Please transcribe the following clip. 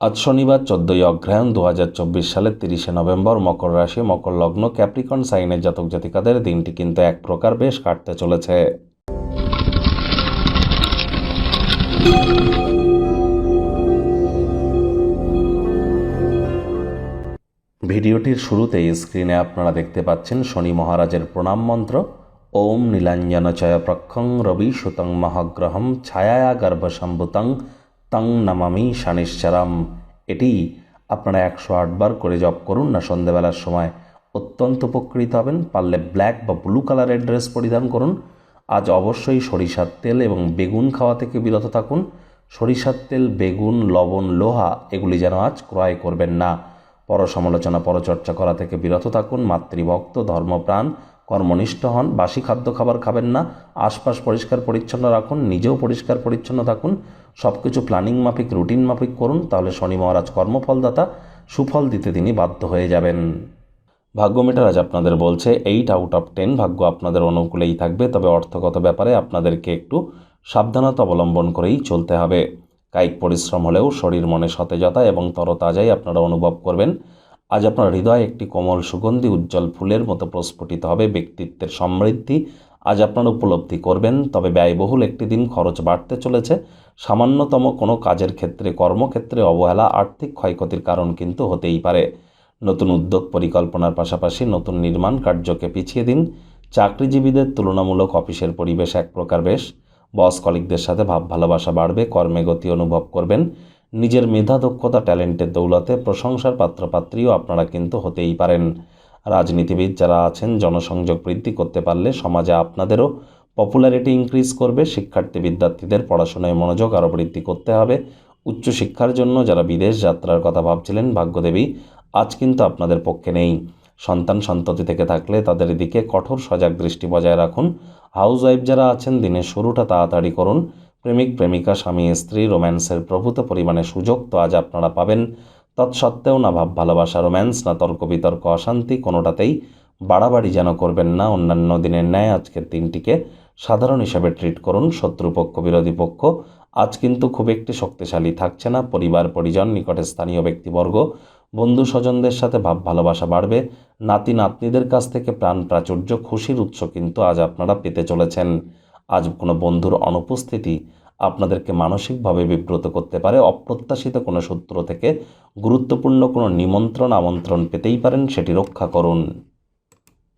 আজ শনিবার চোদ্দই অগ্রহায়ণ দু হাজার চব্বিশ সালের তিরিশে নভেম্বর মকর রাশি, মকর লগ্ন, ক্যাপ্রিকন সাইনের জাতক জাতিকাদের দিনটি কিন্তু এক প্রকার বেশ কাটতে চলেছে। ভিডিওটির শুরুতেই স্ক্রিনে আপনারা দেখতে পাচ্ছেন শনি মহারাজের প্রণাম মন্ত্র। ওম নীলাঞ্জনচয় প্রক্ষং রবি সুতং মহাগ্রহম ছায়া গর্ভসম্ভুতং তং নমামি শানিশ্চরম। এটি আপনারা একশো আটবার করে জপ করুন না সন্ধেবেলার সময় অত্যন্ত উপকৃত হবেন। পারলে ব্ল্যাক বা ব্লু কালারের ড্রেস পরিধান করুন। আজ অবশ্যই সরিষার তেল এবং বেগুন খাওয়া থেকে বিরত থাকুন। সরিষার তেল, বেগুন, লবণ, লোহা এগুলি যেন আজ ক্রয় করবেন না। পর সমালোচনা পরচর্চা করা থেকে বিরত থাকুন। মাতৃভক্ত, ধর্মপ্রাণ, কর্মনিষ্ঠ হন। বাসি খাদ্য খাবার খাবেন না। আশপাশ পরিষ্কার পরিচ্ছন্ন রাখুন। নিজেও পরিষ্কার পরিচ্ছন্ন থাকুন। সব কিছু প্ল্যানিং মাফিক রুটিন মাফিক করুন, তাহলে শনি মহারাজ কর্মফলদাতা, সুফল দিতে তিনি বাধ্য হয়ে যাবেন। ভাগ্য মিটার আজ আপনাদের বলছে এইট আউট অফ টেন ভাগ্য আপনাদের অনুকূলেই থাকবে, তবে অর্থগত ব্যাপারে আপনাদেরকে একটু সাবধানতা অবলম্বন করেই চলতে হবে। কায়িক পরিশ্রম হলেও শরীর মনে সতেজতা এবং তরতাজাই আপনারা অনুভব করবেন। আজ আপনার হৃদয় একটি কোমল সুগন্ধি উজ্জ্বল ফুলের মতো প্রস্ফুটিত হবে, ব্যক্তিত্বের সমৃদ্ধি আজ আপনারা উপলব্ধি করবেন, তবে ব্যয়বহুল একটি দিন খরচ বাড়তে চলেছে। সামান্যতম কোনো কাজের ক্ষেত্রে, কর্মক্ষেত্রে অবহেলা আর্থিক ক্ষয়ক্ষতির কারণ কিন্তু হতেই পারে। নতুন উদ্যোগ পরিকল্পনার পাশাপাশি নতুন নির্মাণ কার্যকে পিছিয়ে দিন। চাকরিজীবীদের তুলনামূলক অফিসের পরিবেশ এক প্রকার বেশ। বস কলিকদের সাথে ভাব ভালোবাসা বাড়বে, কর্মে গতি অনুভব করবেন। নিজের মেধা, দক্ষতা, ট্যালেন্টের দৌলতে প্রশংসার পাত্রপাত্রীও আপনারা কিন্তু হতেই পারেন। রাজনীতিবিদ যারা আছেন, জনসংযোগ বৃদ্ধি করতে পারলে সমাজে আপনাদেরও পপুলারিটি ইনক্রিজ করবে। শিক্ষার্থী বিদ্যার্থীদের পড়াশোনায় মনোযোগ আরও বৃদ্ধি করতে হবে। উচ্চশিক্ষার জন্য যারা বিদেশ যাত্রার কথা ভাবছিলেন, ভাগ্যদেবী, আজ কিন্তু আপনাদের পক্ষে নেই। সন্তান সন্ততি থেকে থাকলে তাদের দিকে কঠোর সজাগ দৃষ্টি বজায় রাখুন। হাউস ওয়াইফ যারা আছেন, দিনের শুরুটা তাড়াতাড়ি করুন। প্রেমিক, প্রেমিকা, স্বামী, স্ত্রী রোম্যান্সের প্রভূত পরিমাণে সুযোগ তো আজ আপনারা পাবেন। তৎসত্ত্বেও না ভাব, ভালোবাসা, রোম্যান্স, না তর্ক, বিতর্ক, অশান্তি কোনোটাতেই বাড়াবাড়ি যেন করবেন না। অন্যান্য দিনের ন্যায় আজকের দিনটিকে সাধারণ হিসাবে ট্রিট করুন। শত্রুপক্ষ, বিরোধী পক্ষ, আজ কিন্তু খুব একটি শক্তিশালী থাকছে না। পরিবার, পরিজন, নিকটে স্থানীয় ব্যক্তিবর্গ, বন্ধু স্বজনদের সাথে ভাব, ভালোবাসা বাড়বে। নাতি, নাতনিদের কাছ থেকে প্রাণ, প্রাচুর্য, খুশির উৎস কিন্তু আজ আপনারা পেতে চলেছেন। আজ কোনো বন্ধুর অনুপস্থিতি আপনাদেরকে মানসিকভাবে বিব্রত করতে পারে, অপ্রত্যাশিত কোনো সূত্র থেকে গুরুত্বপূর্ণ কোনো নিমন্ত্রণ, আমন্ত্রণ পেতেই পারেন, সেটি রক্ষা করুন।